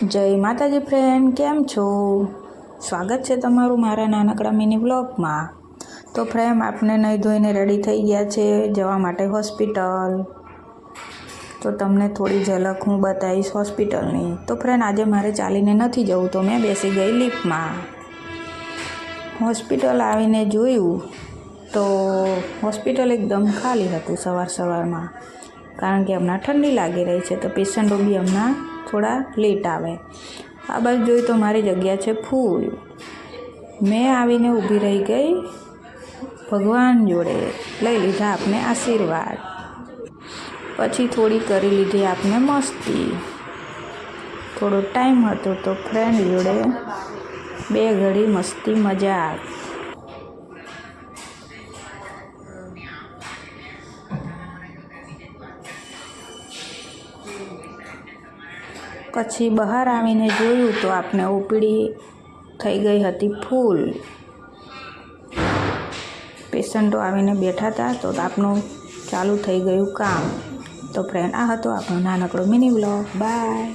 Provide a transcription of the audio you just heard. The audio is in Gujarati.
જય માતાજી ફ્રેન્ડ કેમ છો? સ્વાગત છે તમારું મારા નાનકડા મિની બ્લોગમાં તો ફ્રેન્ડ આપણે નહીં ધોઈને રેડી થઈ ગયા છે, જવા માટે હોસ્પિટલ તો તમને થોડી ઝલક હું બતાવીશ હોસ્પિટલની તો ફ્રેન્ડ આજે મારે ચાલીને નથી જવું, તો મેં બેસી ગઈ લિફ્ટમાં હોસ્પિટલ આવીને જોયું, તો હોસ્પિટલ એકદમ ખાલી હતું સવાર સવારમાં. કારણ કે હમણાં ઠંડી લાગી રહી છે, તો પેશન્ટો બી હમણાં થોડા લેટ આવે. આ બાજુ જોઈ તો મારી જગ્યા છે ફૂલ. મેં આવીને ઊભી રહી ગઈ. ભગવાન જોડે લઈ લીધા આપને આશીર્વાદ. પછી થોડી કરી લીધી આપને મસ્તી. થોડો ટાઈમ હતો તો ફ્રેન્ડ જોડે બે ઘડી મસ્તી, મજાક. પછી બહાર આવીને જોયું તો આપણે ઓપીડી થઈ ગઈ હતી ફૂલ. પેશન્ટો આવીને બેઠા હતા તો આપનું ચાલુ થઈ ગયું કામ. તો ફ્રેન્ડ આ હતો આપણો નાનકડો મિની બ્લોગ બાય